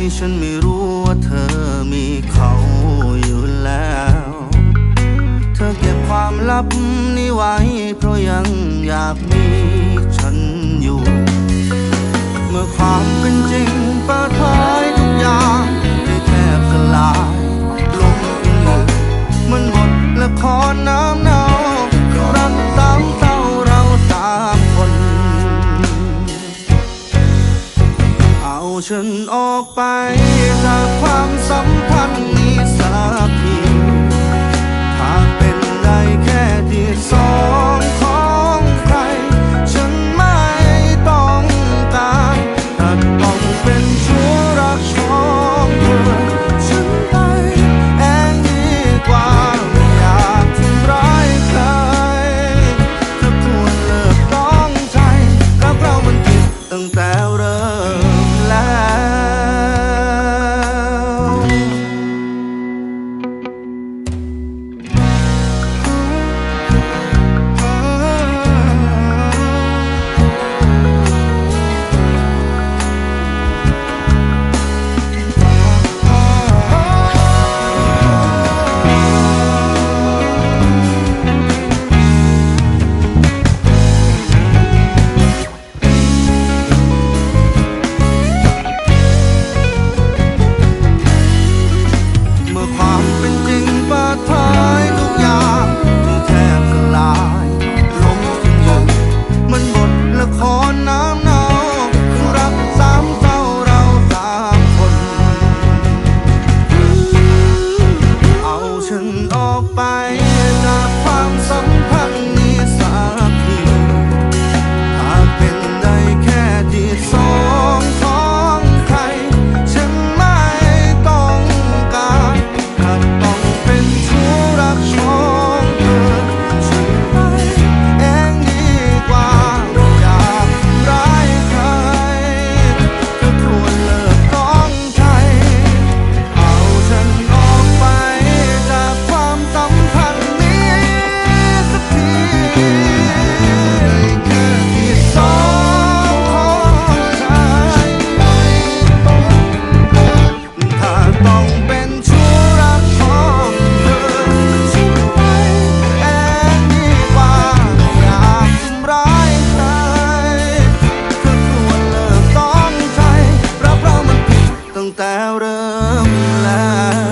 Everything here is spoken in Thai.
ที่ฉันไม่รู้ว่าเธอมีเขาอยู่แล้ว เธอเก็บความลับนี้ไว้เพราะยังอยากมีฉัน ฉันออกไปจากความ งแต่เริ่มแล้ว